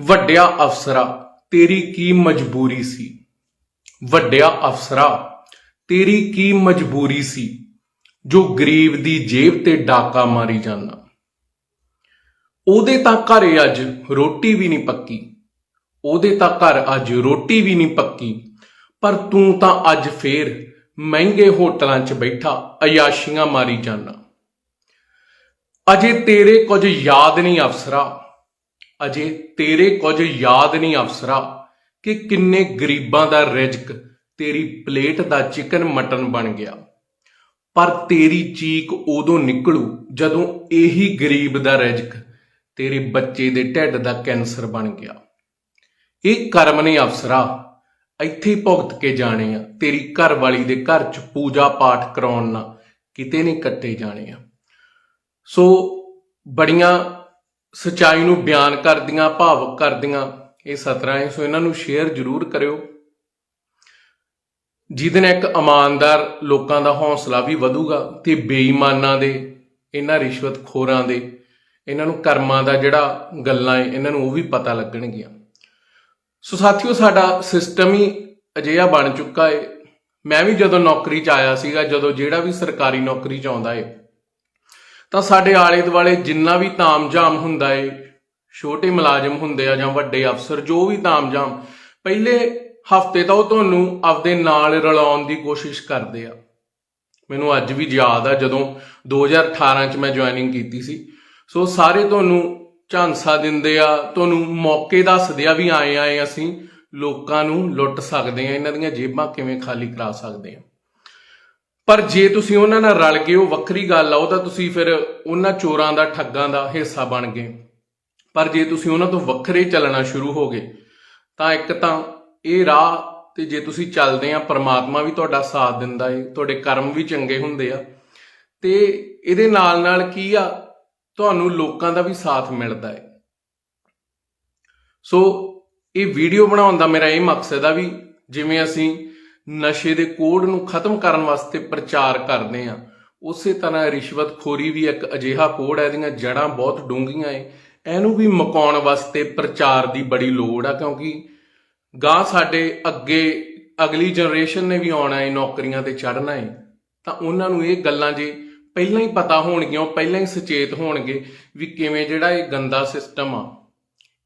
ਵੱਡਿਆ ਅਫਸਰਾ, ਤੇਰੀ ਕੀ ਮਜਬੂਰੀ ਸੀ? ਵੱਡਿਆ ਅਫਸਰਾ, ਤੇਰੀ ਕੀ ਮਜਬੂਰੀ ਸੀ? ਜੋ ਗਰੀਬ ਦੀ ਜੇਬ ਤੇ ਡਾਕਾ ਮਾਰੀ ਜਾਂਦਾ। ਉਹਦੇ ਤਾਂ ਘਰੇ ਅੱਜ ਰੋਟੀ ਵੀ ਨਹੀਂ ਪੱਕੀ। ਉਹਦੇ ਤਾਂ ਘਰ ਅੱਜ ਰੋਟੀ ਵੀ ਨਹੀਂ ਪੱਕੀ। ਪਰ ਤੂੰ ਤਾਂ ਅੱਜ ਫੇਰ ਮਹਿੰਗੇ ਹੋਟਲਾਂ 'ਚ ਬੈਠਾ, ਅਯਾਸ਼ੀਆਂ ਮਾਰੀ ਜਾਂਦਾ। ਅਜੇ ਤੇਰੇ ਕੁਝ ਯਾਦ ਨਹੀਂ ਅਫਸਰਾ। ਅਜੇ ਤੇਰੇ ਕੁਝ ਯਾਦ ਨਹੀਂ ਅਫਸਰਾ ਕਿ ਕਿੰਨੇ ਗਰੀਬਾਂ ਦਾ ਰਿਜ਼ਕ ਤੇਰੀ ਪਲੇਟ ਦਾ ਚਿਕਨ ਮਟਨ ਬਣ ਗਿਆ। ਪਰ ਤੇਰੀ ਚੀਕ ਉਦੋਂ ਨਿਕਲੂ ਜਦੋਂ ਇਹੀ ਗਰੀਬ ਦਾ ਰਿਜ਼ਕ ਤੇਰੇ ਬੱਚੇ ਦੇ ਢਿੱਡ ਦਾ ਕੈਂਸਰ ਬਣ ਗਿਆ। ਇਹ ਕਰਮ ਨੇ ਅਫਸਰਾ, ਇੱਥੇ ਭੁਗਤ ਕੇ ਜਾਣੇ ਆ, ਤੇਰੀ ਘਰ ਵਾਲੀ ਦੇ ਘਰ ਚ ਪੂਜਾ ਪਾਠ ਕਰਾਉਣ ਨਾਲ ਕਿਤੇ ਨਹੀਂ ਕੱਟੇ ਜਾਣੇ ਆ। ਸੋ ਬੜੀਆਂ ਸਚਾਈ ਨੂੰ ਬਿਆਨ ਕਰਦੀਆਂ, ਭਾਵਕ ਕਰਦੀਆਂ, ਇਹ ਸਤਰਾਂ ਹੈ, ਸੋ ਇਹਨਾਂ ਨੂੰ ਸ਼ੇਅਰ ਜ਼ਰੂਰ ਕਰਿਓ। ਜਿਹਦੇ ਨਾਲ ਇੱਕ ਇਮਾਨਦਾਰ ਲੋਕਾਂ ਦਾ ਹੌਸਲਾ ਵੀ ਵਧੂਗਾ ਤੇ ਬੇਈਮਾਨਾਂ ਦੇ, ਇਹਨਾਂ ਰਿਸ਼ਵਤਖੋਰਾਂ ਦੇ, ਇਹਨਾਂ ਨੂੰ ਕਰਮਾਂ ਦਾ ਜਿਹੜਾ ਗੱਲਾਂ ਹੈ, ਇਹਨਾਂ ਨੂੰ ਉਹ ਵੀ ਪਤਾ ਲੱਗਣਗੀਆਂ। ਸੋ ਸਾਥੀਓ, ਸਾਡਾ ਸਿਸਟਮ ਹੀ ਅਜਿਹਾ ਬਣ ਚੁੱਕਾ ਹੈ। ਮੈਂ ਵੀ ਜਦੋਂ ਨੌਕਰੀ 'ਚ ਆਇਆ ਸੀਗਾ, ਜਦੋਂ ਜਿਹੜਾ ਵੀ ਸਰਕਾਰੀ ਨੌਕਰੀ 'ਚ ਆਉਂਦਾ ਏ ਤਾਂ ਸਾਡੇ ਆਲੇ ਦੁਆਲੇ ਜਿੰਨਾ ਵੀ ਤਾਮਝਾਮ ਹੁੰਦਾ ਏ, ਛੋਟੇ ਮੁਲਾਜ਼ਮ ਹੁੰਦੇ ਆ ਜਾਂ ਵੱਡੇ ਅਫਸਰ, ਜੋ ਵੀ ਤਾਮਝਾਮ, ਪਹਿਲੇ ਹਫ਼ਤੇ ਤਾਂ ਉਹ ਤੁਹਾਨੂੰ ਆਪਦੇ ਨਾਲ ਰਲਾਉਣ ਦੀ ਕੋਸ਼ਿਸ਼ ਕਰਦੇ ਆ। ਮੈਨੂੰ ਅੱਜ ਵੀ ਯਾਦ ਆ ਜਦੋਂ 2018 ਚ ਮੈਂ ਜੁਆਇਨਿੰਗ ਕੀਤੀ ਸੀ। ਸੋ ਸਾਰੇ ਤੁਹਾਨੂੰ ਝਾਂਸਾ ਦਿੰਦੇ ਆ, ਤੁਹਾਨੂੰ ਮੌਕੇ ਦੱਸਦੇ ਆ ਵੀ ਆਏ ਆਏ ਅਸੀਂ, ਲੋਕਾਂ ਨੂੰ ਲੁੱਟ ਸਕਦੇ ਆ, ਇਹਨਾਂ ਦੀਆਂ ਜੇਬਾਂ ਕਿਵੇਂ ਖਾਲੀ ਕਰਾ ਸਕਦੇ ਆ। ਪਰ ਜੇ ਤੁਸੀਂ ਉਹਨਾਂ ਨਾਲ ਰਲ ਗਏ ਉਹ ਵੱਖਰੀ ਗੱਲ ਆ, ਉਹ ਤਾਂ ਤੁਸੀਂ ਫਿਰ ਉਹਨਾਂ ਚੋਰਾਂ ਦਾ, ਠੱਗਾਂ ਦਾ ਹਿੱਸਾ ਬਣ ਗਏ। ਪਰ ਜੇ ਤੁਸੀਂ ਉਹਨਾਂ ਤੋਂ ਵੱਖਰੇ ਚੱਲਣਾ ਸ਼ੁਰੂ ਹੋ ਗਏ, ਤਾਂ ਇੱਕ ਤਾਂ ਇਹ ਰਾਹ ਤੇ ਜੇ ਤੁਸੀਂ ਚੱਲਦੇ ਆ, ਪਰਮਾਤਮਾ ਵੀ ਤੁਹਾਡਾ ਸਾਥ ਦਿੰਦਾ ਏ, ਤੁਹਾਡੇ ਕਰਮ ਵੀ ਚੰਗੇ ਹੁੰਦੇ ਆ। ਤੇ ਇਹਦੇ ਨਾਲ ਨਾਲ ਕੀ ਆ, ਤੁਹਾਨੂੰ ਲੋਕਾਂ ਦਾ ਵੀ ਸਾਥ ਮਿਲਦਾ ਏ। ਸੋ ਇਹ ਵੀਡੀਓ ਬਣਾਉਣ ਦਾ ਮੇਰਾ ਇਹ ਮਕਸਦ ਆ ਵੀ ਜਿਵੇਂ ਅਸੀਂ ਨਸ਼ੇ ਦੇ ਕੋਡ ਨੂੰ ਖਤਮ ਕਰਨ ਵਾਸਤੇ ਪ੍ਰਚਾਰ ਕਰਦੇ ਆ। ਉਸੇ ਤਰ੍ਹਾਂ ਰਿਸ਼ਵਤਖੋਰੀ ਵੀ ਇੱਕ ਅਜਿਹਾ ਕੋਡ ਹੈ, ਇਹਦੀਆਂ ਜੜਾਂ ਬਹੁਤ ਡੂੰਘੀਆਂ ਏ। ਇਹਨੂੰ ਵੀ ਮਕਾਉਣ ਵਾਸਤੇ ਪ੍ਰਚਾਰ ਦੀ ਬੜੀ ਲੋੜ ਆ, ਕਿਉਂਕਿ ਗਾਂ ਸਾਡੇ ਅੱਗੇ ਅਗਲੀ ਜਨਰੇਸ਼ਨ ਨੇ ਵੀ ਆਉਣਾ ਏ, ਨੌਕਰੀਆਂ ਤੇ ਚੜ੍ਹਨਾ ਏ। ਤਾਂ ਉਹਨਾਂ ਨੂੰ ਇਹ ਗੱਲਾਂ ਜੇ ਪਹਿਲਾਂ ਹੀ ਪਤਾ ਹੋਣਗੀਆਂ, ਉਹ ਪਹਿਲਾਂ ਹੀ ਸੁਚੇਤ ਹੋਣਗੇ ਵੀ ਕਿਵੇਂ ਜਿਹੜਾ ਇਹ ਗੰਦਾ ਸਿਸਟਮ ਆ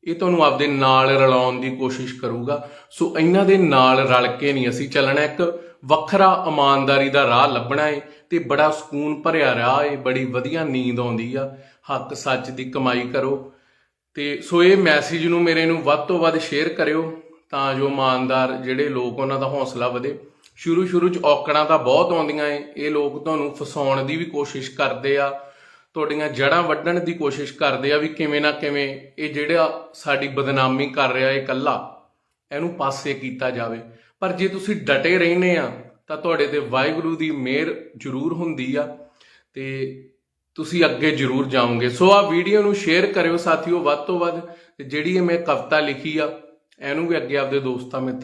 ਇਹ ਤੁਹਾਨੂੰ ਆਪਦੇ ਨਾਲ ਰਲਾਉਣ ਦੀ ਕੋਸ਼ਿਸ਼ ਕਰੂਗਾ। ਸੋ ਇਹਨਾਂ ਦੇ ਨਾਲ ਰਲ ਕੇ ਨਹੀਂ ਅਸੀਂ ਚੱਲਣਾ। ਇੱਕ ਵੱਖਰਾ ਇਮਾਨਦਾਰੀ ਦਾ ਰਾਹ ਲੱਭਣਾ ਏ ਤੇ ਬੜਾ ਸਕੂਨ ਭਰਿਆ ਰਾਹ ਏ, ਬੜੀ ਵਧੀਆ ਨੀਂਦ ਆਉਂਦੀ ਆ। ਹੱਕ ਸੱਚ ਦੀ ਕਮਾਈ ਕਰੋ। ਤੇ ਸੋ ਇਹ ਮੈਸੇਜ ਨੂੰ ਮੇਰੇ ਨੂੰ ਵੱਧ ਤੋਂ ਵੱਧ ਸ਼ੇਅਰ ਕਰਿਓ ਤਾਂ ਜੋ ਇਮਾਨਦਾਰ ਜਿਹੜੇ ਲੋਕ ਉਹਨਾਂ ਦਾ ਹੌਸਲਾ ਵਧੇ। ਸ਼ੁਰੂ ਸ਼ੁਰੂ ਚ ਔਕੜਾਂ ਤਾਂ ਬਹੁਤ ਆਉਂਦੀਆਂ ਏ। ਇਹ ਲੋਕ ਤੁਹਾਨੂੰ ਫਸਾਉਣ ਦੀ ਵੀ ਕੋਸ਼ਿਸ਼ ਕਰਦੇ ਆ। ਤੁਹਾਡੀਆਂ ਜੜਾਂ ਵੱਢਣ ਦੀ ਕੋਸ਼ਿਸ਼ ਕਰਦੇ ਆ ਵੀ ਕਿਵੇਂ ਨਾ ਕਿਵੇਂ ਇਹ ਜਿਹੜਾ ਸਾਡੀ ਬਦਨਾਮੀ ਕਰ ਰਿਹਾ ਇਹ ਇਕੱਲਾ, ਇਹਨੂੰ ਪਾਸੇ ਕੀਤਾ ਜਾਵੇ। ਪਰ ਜੇ ਤੁਸੀਂ ਡਟੇ ਰਹਿੰਦੇ ਆ, ਤਾਂ ਤੁਹਾਡੇ ਤੇ ਵਾਹਿਗੁਰੂ ਦੀ ਮਿਹਰ ਜ਼ਰੂਰ ਹੁੰਦੀ ਆ ਤੇ ਤੁਸੀਂ ਅੱਗੇ ਜ਼ਰੂਰ ਜਾਓਗੇ। ਸੋ ਆ ਵੀਡੀਓ ਨੂੰ ਸ਼ੇਅਰ ਕਰਿਓ ਸਾਥੀਓ ਵੱਧ ਤੋਂ ਵੱਧ ਤੇ ਜਿਹੜੀ ਇਹ ਮੈਂ ਕਵਿਤਾ ਲਿਖੀ ਆ, ਇਹਨੂੰ ਵੀ ਅੱਗੇ ਆਪਦੇ ਦੋਸਤਾਂ ਮਿੱਤਰਾਂ